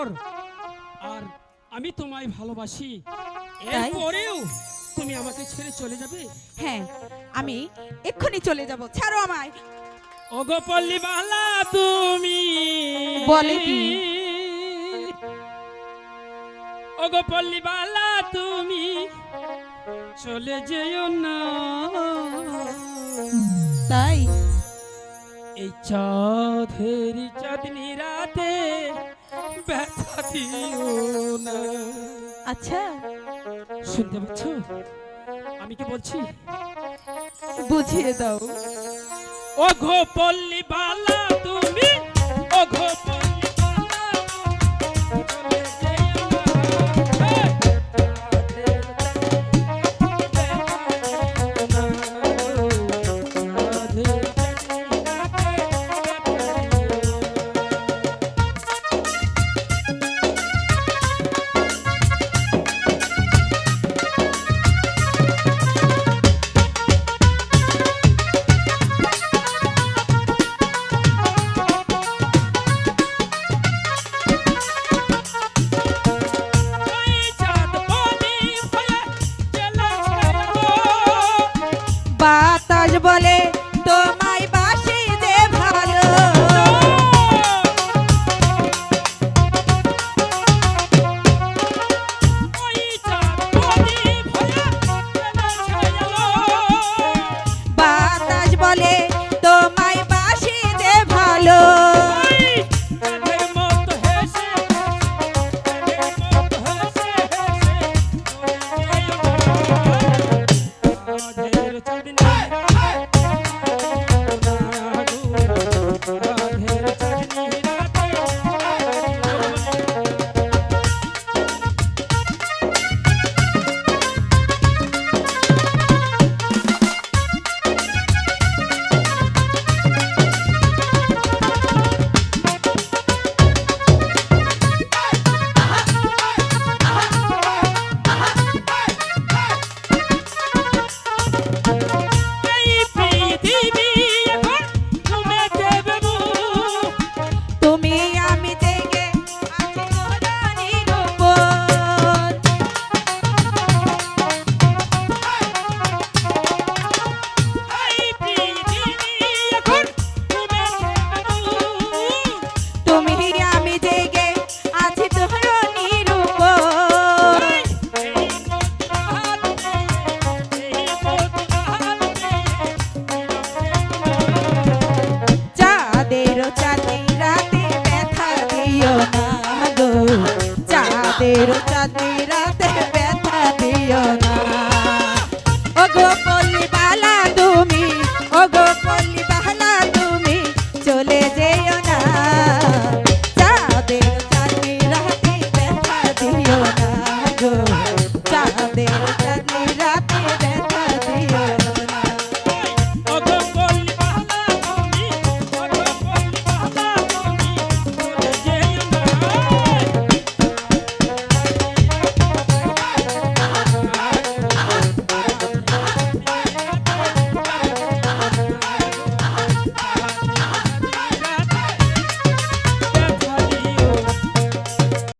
পর আর আমি তোমায় ভালোবাসি। এরপরেও তুমি আমাকে ছেড়ে চলে যাবে? হ্যাঁ আমি এক্ষুনি চলে যাব। ছাড়ো আমায়। ওগো পল্লী বালা তুমি বলে কি? ওগো পল্লী বালা তুমি চলে যেও না। তাই? এই চাঁদের চাঁদনি রাতে ব্যথা দিও না। আচ্ছা শুনতে পাচ্ছ? আমি কি বলছি? বুঝিয়ে দাও। ও ঘো পল্লী বা বলে চাঁদের চাঁদে